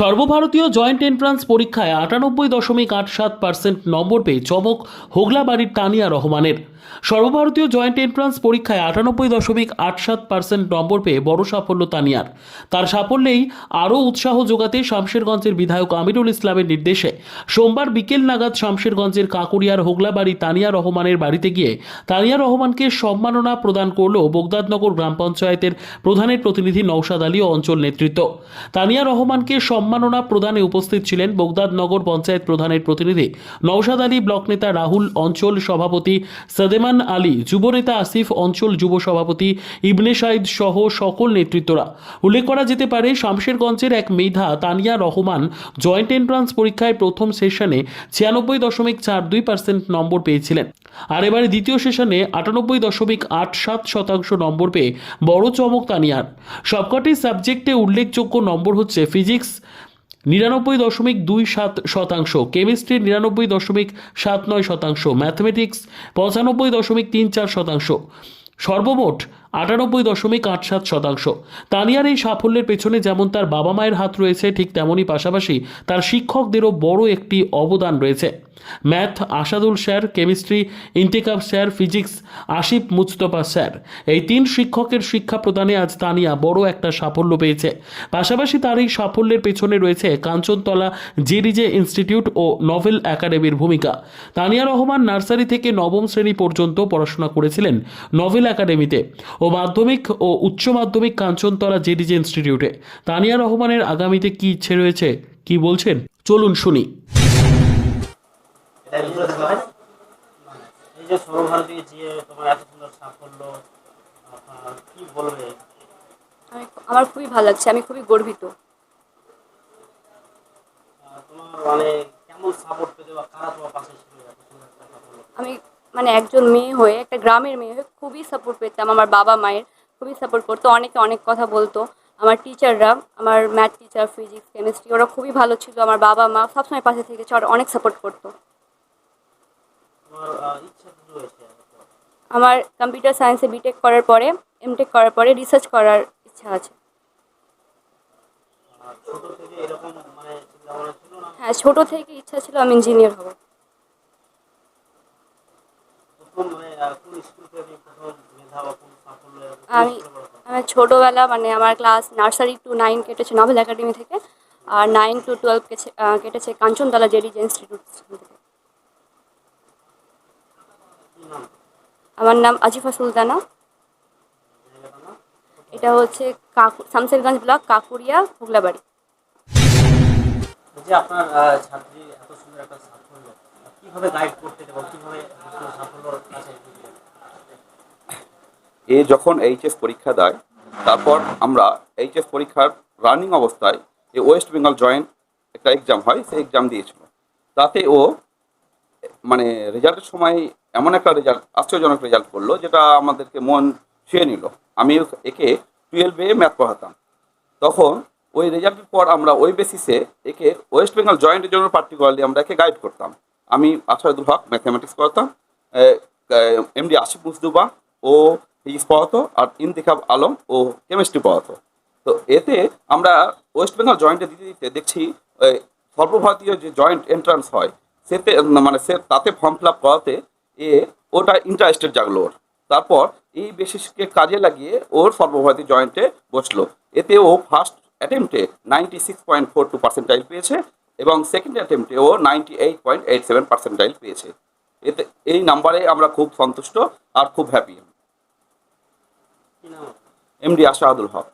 সর্বভারতীয় joint entrance পরীক্ষায় আটানব্বই দশমিক আট সাত পার্সেন্ট নম্বর পেয়ে চমক হোগলাবাড়ির তানিয়া রহমানের। সর্বভারতীয় জয়েন্ট এন্ট্রান্স পরীক্ষায় আটানব্বই দশমিক আট সাত পার্সেন্ট নম্বর পেয়ে বড় সাফল্য তানিয়ার। তার সাফল্যেই আরও উৎসাহ যোগাতে শামশেরগঞ্জের বিধায়ক আমিরুল ইসলামের নির্দেশে সোমবার বিকেল নাগাদ শামশেরগঞ্জের কাকুরিয়ার হোগলাবাড়ি তানিয়া রহমানের বাড়িতে গিয়ে তানিয়া রহমানকে সম্মাননা প্রদান করল বোগদাদনগর গ্রাম পঞ্চায়েতের প্রধানের প্রতিনিধি নৌসাদ আলী ও অঞ্চল নেতৃত্ব। তানিয়া রহমানকে সম্মাননা প্রদানে উপস্থিত ছিলেন বোগদাদনগর পঞ্চায়েত প্রধানের প্রতিনিধি নৌসাদ আলী, ব্লক নেতা রাহুল, অঞ্চল সভাপতি সদেমান আলী, যুবনেতা আসিফ অঞ্চল যুব সভাপতি ইবনে সাইদ সহ সকল নেতৃত্বরা। উল্লেখ করা যেতে পারে, শামশেরগঞ্জের এক মেধা তানিয়া রহমান জয়েন্ট এন্ট্রান্স পরীক্ষায় প্রথম সেশনে ছিয়ানব্বই দশমিক চার দুই পার্সেন্ট নম্বর পেয়েছিলেন। আর এবারে দ্বিতীয় সেশনে আটানব্বই দশমিক আট সাত শতাংশ নম্বর পেয়ে বড় চমক তানিয়ার। সবকটি সাবজেক্টে উল্লেখযোগ্য নম্বর হচ্ছে ফিজিক্স নিরানব্বই দশমিক দুই সাত শতাংশ, কেমিস্ট্রি নিরানব্বই দশমিক সাত নয় শতাংশ, ম্যাথমেটিক্স পঁচানব্বই দশমিক তিন চার শতাংশ, সর্বমোট আটানব্বই দশমিক আট সাত শতাংশ। তানিয়ার এই সাফল্যের পেছনে যেমন তার বাবা মায়ের হাত রয়েছে, ঠিক তেমনই পাশাপাশি তার শিক্ষকদেরও বড় একটি অবদান রয়েছে। Math Asadul sir, chemistry Intekhab sir, physics, Asif Mustafa sir. এই তিন শিক্ষকের শিক্ষা প্রদানে আজ তানিয়া বড় একটা সাফল্য পেয়েছে। পাশাপাশি তার এই সাফল্যের পেছনে রয়েছে কাঞ্চনতলা জেরিজে ইনস্টিটিউট ও নভেল একাডেমির ভূমিকা। তানিয়া রহমান নার্সারি থেকে নবম শ্রেণি পর্যন্ত পড়াশোনা করেছিলেন নভেল একাডেমিতে ও মাধ্যমিক ও উচ্চ মাধ্যমিক কাঞ্চনতলা জেডিজে ইনস্টিটিউটে। তানিয়া রহমানের আগামীতে কি ইচ্ছে রয়েছে, কি বলছেন? চলুন শুনি এটা ভিতরে থাকলে হয় এই যে সর্বভারতীয় যে তোমার এত সুন্দর সাফল্য আপনার কি বলবে? আমার খুবই ভালো লাগছে আমি খুবই গর্বিত। মানে আমি মানে একজন মেয়ে হয়ে একটা গ্রামের মেয়ে হয়ে খুবই সাপোর্ট পেতাম। আমার বাবা মায়ের খুবই সাপোর্ট করতো অনেকে অনেক কথা বলতো। আমার টিচাররা আমার ম্যাথ টিচার ফিজিক্স কেমিস্ট্রি ওরা খুবই ভালো ছিল। আমার বাবা মা সবসময় পাশে থেকেছে আর অনেক সাপোর্ট করতো তোমার আহ, ইচ্ছা কি রয়েছে আমার কম্পিউটার সায়েন্সে বিটেক করার পরে এমটেক করার পরে রিসার্চ করার ইচ্ছা আছে। মানে হ্যাঁ ছোটো থেকে ইচ্ছা ছিল আমি ইঞ্জিনিয়ার হব। মানে আমি আমার ছোটোবেলা মানে আমার ক্লাস নার্সারি টু নাইন কেটেছে নভেল একাডেমি থেকে। আর নাইন টু টুয়েলভ কেটেছে কাঞ্চনতলা জেডি ইনস্টিটিউট থেকে। আমার নাম আজিফা সুলতানা। এটা হচ্ছে কাকু শামসেরগঞ্জ ব্লক কাকুরিয়া হুগলাবাড়ি এই যে আপনার ছাত্রী এত সুন্দর একটা সাফল্য কীভাবে গাইড করতে এবং কীভাবে সাফল্যর কাছে এ যখন এইচএস পরীক্ষা দেয় তারপর আমরা এইচএস পরীক্ষার রানিং অবস্থায় এ ওয়েস্ট বেঙ্গল জয়েন্ট একটা এক্সাম হয় সেই এক্সাম দিয়েছিল। তাতে ও মানে রেজাল্টের সময় এমন একটা রেজাল্ট আশ্চর্যজনক রেজাল্ট করল, যেটা আমাদেরকে মন ছুঁয়ে নিল। আমি একে টুয়েলভে ম্যাথ পড়াতাম। তখন ওই রেজাল্টের পর আমরা ওই বেসিসে একে ওয়েস্ট বেঙ্গল জয়েন্টের জন্য পার্টিকুলারলি আমরা একে গাইড করতাম। আমি আশাদুল হক ম্যাথামেটিক্স করতাম এমডি আশিফ মুসদুবা ও ফিজিক্স পড়াতো, আর ইন্তিখাব আলম ও কেমিস্ট্রি পড়াতো। তো এতে আমরা ওয়েস্ট বেঙ্গল জয়েন্টে দিতে দিতে দেখছি সর্বভারতীয় যে জয়েন্ট এন্ট্রান্স হয়, সেতে মানে সে, তাতে ফর্ম ফিল আপ করাতে এ ওটা ইন্টারেস্টেড জাগলো ওর। তারপর এই বেসিসকে কাজে লাগিয়ে ওর সর্বভারতী জয়েন্টে বসল। এতে ও first অ্যাটেম্পটে ninety six point four two percentile পেয়েছে এবং সেকেন্ড অ্যাটেম্পটে ও ninety eight point eight seven percentile পেয়েছে। এতে এই নাম্বারে আমরা খুব সন্তুষ্ট আর খুব হ্যাপি এমডি আশাহাদুল হক।